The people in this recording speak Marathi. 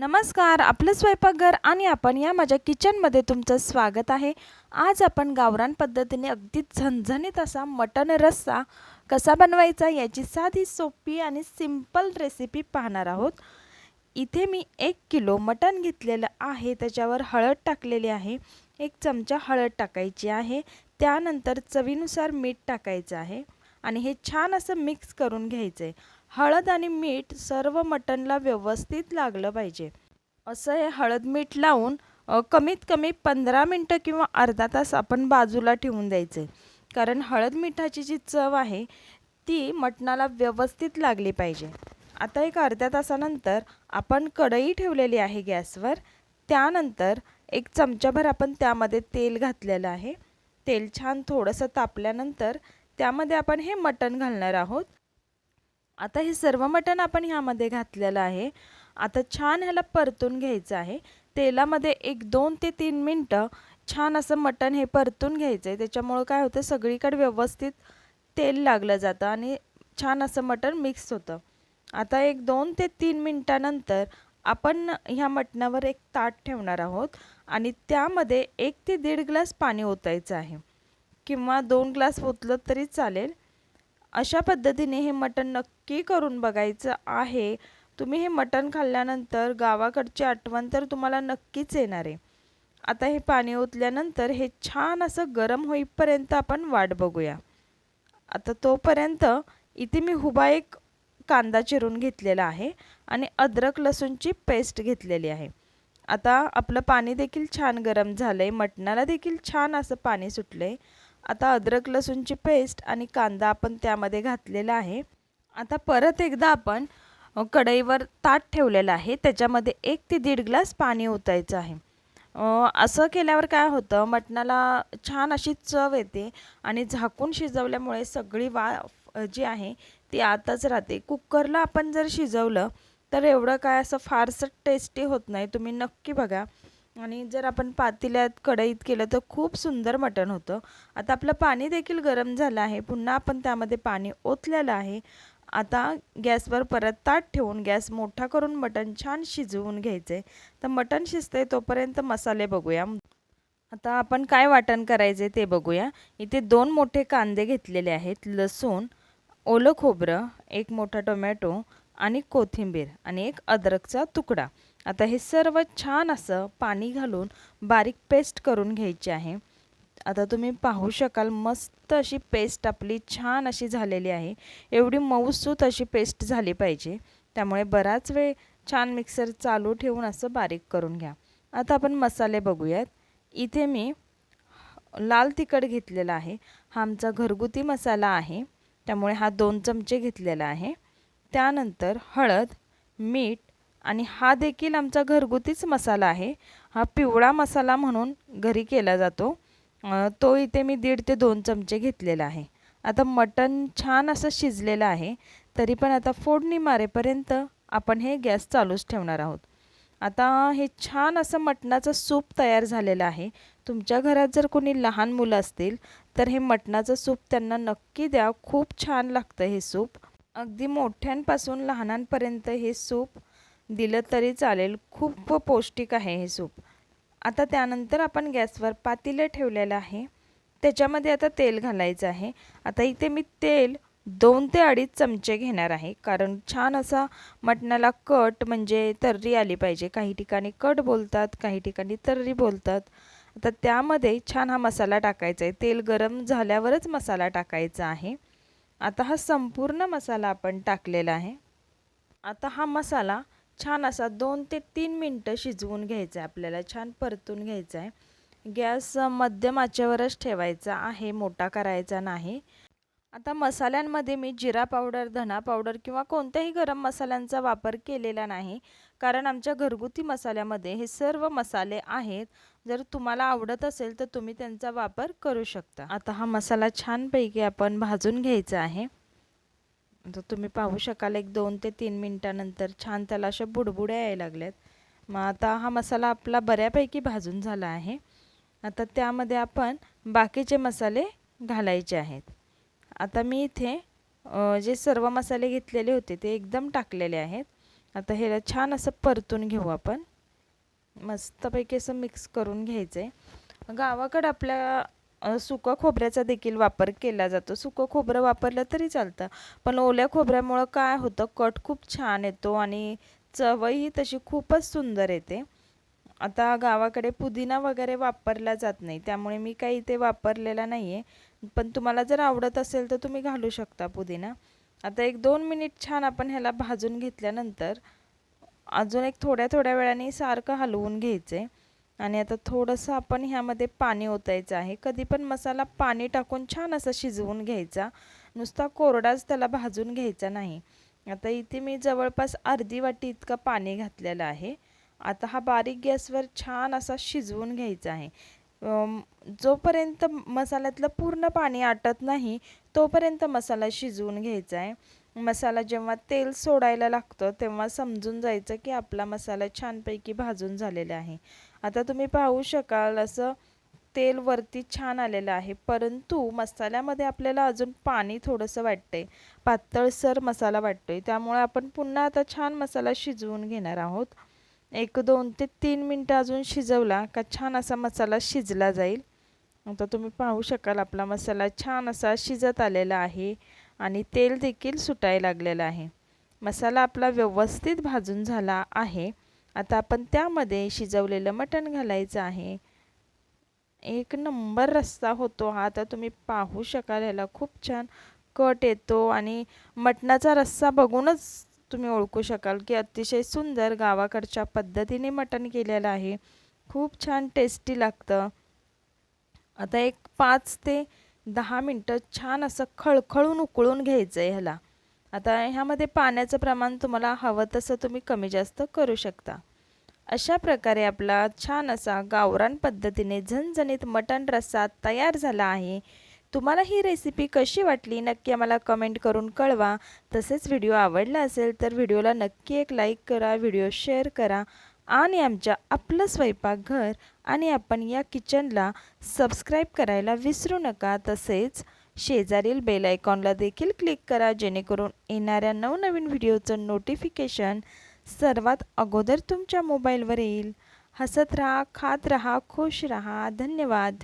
नमस्कार आपलं स्वयंपाकघर आणि आपण या माझ्या किचनमध्ये तुमचं स्वागत आहे. आज आपण गावरान पद्धतीने अगदी झणझणीत असा मटण रस्सा कसा बनवायचा याची साधी सोपी आणि सिंपल रेसिपी पाहणार आहोत. इथे मी एक किलो मटण घेतलेलं आहे त्याच्यावर हळद टाकलेली आहे एक चमचा हळद टाकायची आहे त्यानंतर चवीनुसार मीठ टाकायचं आहे आणि हे छान असं मिक्स करून घ्यायचं आहे हळद आणि मीठ सर्व मटणला व्यवस्थित लागलं पाहिजे. असं हे हळद मीठ लावून कमीत कमी पंधरा मिनटं किंवा अर्धा तास आपण बाजूला ठेवून द्यायचे. कारण हळद मिठाची जी चव आहे ती मटणाला व्यवस्थित लागली पाहिजे. आता एक अर्ध्या तासानंतर आपण कढई ठेवलेली आहे गॅसवर. त्यानंतर एक चमचाभर आपण त्यामध्ये तेल घातलेलं आहे. तेल छान थोडंसं तापल्यानंतर त्यामध्ये आपण हे मटण घालणार आहोत. आता हे सर्व मटण आपण ह्यामध्ये घातलेलं आहे. आता छान ह्याला परतून घ्यायचं आहे. तेलामध्ये एक दोन ते तीन मिनटं छान असं मटण हे परतून घ्यायचं आहे. त्याच्यामुळं काय होतं सगळीकडे व्यवस्थित तेल लागलं जातं आणि छान असं मटण मिक्स होतं. आता एक दोन ते तीन मिनटानंतर आपण ह्या मटणावर एक ताट ठेवणार आहोत आणि त्यामध्ये एक ते दीड ग्लास पाणी ओतायचं आहे. किंवा दोन ग्लास ओतलं तरी चालेल. अशा पद्धतीने हे मटण नक्की करून बघायचं आहे. तुम्ही हे मटण खाल्ल्यानंतर गावाकडची आठवण तर तुम्हाला नक्कीच येणार आहे. आता हे पाणी ओतल्यानंतर हे छान असं गरम होईपर्यंत आपण वाट बघूया. आता तोपर्यंत इथे मी हुबा एक कांदा चिरून घेतलेला आहे आणि अद्रक लसूणची पेस्ट घेतलेली आहे. आता आपलं पाणी देखील छान गरम झालं आहे मटणाला देखील छान असं पाणी सुटलं आहे आता अद्रक लसूणची पेस्ट आणि कांदा आपण त्यामध्ये घातलेला आहे. आता परत एकदा आपण कढईवर ताट ठेवलेलं आहे. त्याच्यामध्ये एक ते दीड ग्लास पाणी ओतायचं आहे. असं केल्यावर काय होतं मटणाला छान अशी चव येते आणि झाकून शिजवल्यामुळे सगळी वाफ जी आहे ती आताच राहते. कुकरला आपण जर शिजवलं तर एवढं काय असं फारसं टेस्टी होत नाही. तुम्ही नक्की बघा. आणि जर आपण पातेल्यात कढईत केलं तर खूप सुंदर मटण होतं. आता आपलं पाणी देखील गरम झालं आहे. पुन्हा आपण त्यामध्ये पाणी ओतलेलं आहे. आता गॅसवर परत ताट ठेवून गॅस मोठा करून मटण छान शिजवून घ्यायचं. आहे तर मटण शिजतंय तोपर्यंत मसाले बघूया. आता आपण काय वाटण करायचे ते बघूया. इथे दोन मोठे कांदे घेतलेले आहेत. लसूण ओलं खोबरं एक मोठा टोमॅटो आणि कोथिंबीर आणि एक अद्रकचा तुकडा. आता हे सर्व छान असं पाणी घालून बारीक पेस्ट करून घ्यायची आहे. आता तुम्ही पाहू शकाल मस्त अशी पेस्ट आपली छान अशी झालेली आहे. एवढी मऊसूत अशी पेस्ट झाली पाहिजे. त्यामुळे बराच वेळ छान मिक्सर चालू ठेवून असं बारीक करून घ्या. आता आपण मसाले बघूयात. इथे मी लाल तिखट घेतलेला आहे. हा आमचा घरगुती मसाला आहे. त्यामुळे हा दोन चमचे घेतलेला आहे. त्यानंतर हळद मीठ आणि हा देखील आमचा घरगुतीच मसाला आहे. हा पिवळा मसाला म्हणून घरी केला जातो. तो इथे मी दीड ते दोन चमचे घेतलेला आहे. आता मटण छान असं शिजलेलं आहे तरी पण आता फोडणी मारेपर्यंत आपण हे गॅस चालूच ठेवणार आहोत. आता हे छान असं मटणाचं सूप तयार झालेलं आहे. तुमच्या घरात जर कोणी लहान मुलं असतील तर हे मटणाचं सूप त्यांना नक्की द्या. खूप छान लागतं हे सूप. अगदी मोठ्यांपासून लहानांपर्यंत हे सूप दिलं तरी चालेल. खूप पौष्टिक आहे हे सूप. आता त्यानंतर आपण गॅसवर पातेलं ठेवलेलं आहे. त्याच्यामध्ये आता तेल घालायचं आहे. आता इथे मी तेल दोन ते अडीच चमचे घेणार आहे. कारण छान असा मटणाला कट म्हणजे तर्री आली पाहिजे. काही ठिकाणी कट बोलतात काही ठिकाणी तर्री बोलतात. आता त्यामध्ये छान हा मसाला टाकायचा आहे. तेल गरम झाल्यावरच मसाला टाकायचा आहे. आता हा संपूर्ण मसाला आपण टाकलेला आहे. आता हा मसाला छान असा दोन ते तीन मिनटं शिजवून घ्यायचा आहे आपल्याला छान परतून घ्यायचा आहे गॅस मध्यम आचेवरच ठेवायचा आहे मोठा करायचा नाही. आता मसाल्यांमध्ये मी जिरा पावडर धना पावडर किंवा कोणत्याही गरम मसाल्यांचा वापर केलेला नाही. कारण आमच्या घरगुती मसाल्यामध्ये हे सर्व मसाले आहेत. जर तुम्हाला आवडत असेल तर तुम्ही त्यांचा वापर करू शकता. आता हा मसाला छानपैकी आपण भाजून घ्यायचा आहे. तर तुम्ही पाहू शकाल एक दोन ते तीन मिनटानंतर छान त्याला अशा बुडबुड्या यायला लागल्यात. मग आता हा मसाला आपला बऱ्यापैकी भाजून झाला आहे. आता त्यामध्ये आपण बाकीचे मसाले घालायचे आहेत. आता मी इथे जे सर्व मसाले घेतलेले होते ते एकदम टाकलेले आहेत. आता ह्याला छान असं परतून घेऊ आपण. मस्तपैकी असं मिक्स करून घ्यायचं आहे गावाकडं आपल्या सुकं खोबऱ्याचा देखील वापर केला जातो. सुकं खोबरं वापरलं तरी चालतं. पण ओल्या खोबऱ्यामुळं काय होतं कट खूप छान येतो आणि चवही तशी खूपच सुंदर येते. आता गावाकडे पुदिना वगैरे वापरला जात नाही त्यामुळे मी काही ते वापरलेला नाही आहे पण तुम्हाला जर आवडत असेल तर तुम्ही घालू शकता पुदिना. आता एक दोन मिनिट छान आपण ह्याला भाजून घेतल्यानंतर अजून एक थोड्या थोड्या वेळाने सारखं हलवून घ्यायचं आहे आणि आता थोडंसं आपण ह्यामध्ये पाणी ओतायचं आहे. कधी पण मसाला पाणी टाकून छान असा शिजवून घ्यायचा. नुसता कोरडाच त्याला भाजून घ्यायचा नाही. आता इथे मी जवळपास अर्धी वाटी इतकं पाणी घातलेलं आहे. आता हा बारीक गॅसवर छान असा शिजवून घ्यायचा आहे. जोपर्यंत मसाल्यातलं पूर्ण पाणी आटत नाही तोपर्यंत मसाला शिजवून घ्यायचा आहे. मसाला जेव्हा तेल सोडायला लागतं तेव्हा समजून जायचं की आपला मसाला छानपैकी भाजून झालेला आहे. आता तुम्ही पाहू शकाल असं तेल वरती छान आलेलं आहे. परंतु मसाल्यामध्ये आपल्याला अजून पाणी थोडंसं वाटतंय. पातळसर मसाला वाटतोय. त्यामुळे आपण पुन्हा आता छान मसाला शिजवून घेणार आहोत. एक दोन ते तीन मिनटं अजून शिजवला का छान असा मसाला शिजला जाईल. आता तुम्ही पाहू शकाल आपला मसाला छान असा शिजत आलेला आहे आणि तेल देखील सुटायला लागलेलं आहे. मसाला आपला व्यवस्थित भाजून झाला आहे. आता आपण त्यामध्ये शिजवलेलं मटण घालायचं आहे. एक नंबर रस्सा होतो हा. आता तुम्ही पाहू शकाल ह्याला. खूप छान कट येतो आणि मटणाचा रस्सा बघूनच तुम्ही ओळखू शकाल की अतिशय सुंदर गावाकडच्या पद्धतीने मटण केलेलं आहे. खूप छान टेस्टी लागतं. आता एक पाच ते दहा मिनटं छान असं खळखळून उकळून घ्यायचं आहे ह्याला. आता ह्यामध्ये पाण्याचं प्रमाण तुम्हाला हवं तसं तुम्ही कमी जास्त करू शकता. अशा प्रकारे आपला छान असा गावरान पद्धतीने झणझणीत मटण रस्सा तयार झाला आहे. तुम्हाला ही रेसिपी कशी वाटली नक्की आम्हाला कमेंट करून कळवा. तसेच व्हिडिओ आवडला असेल तर व्हिडिओला नक्की एक लाईक करा व्हिडिओ शेअर करा आणि आमच्या आपलं स्वयंपाकघर आणि आपण या किचनला सबस्क्राईब करायला विसरू नका. तसेच शेजारील बेल आयकॉनला देखील क्लिक करा जेणेकरून येणाऱ्या नवनवीन व्हिडिओचं नोटिफिकेशन सर्वात अगोदर तुमच्या मोबाईलवर येईल. हसत राहा खात राहा खुश राहा. धन्यवाद.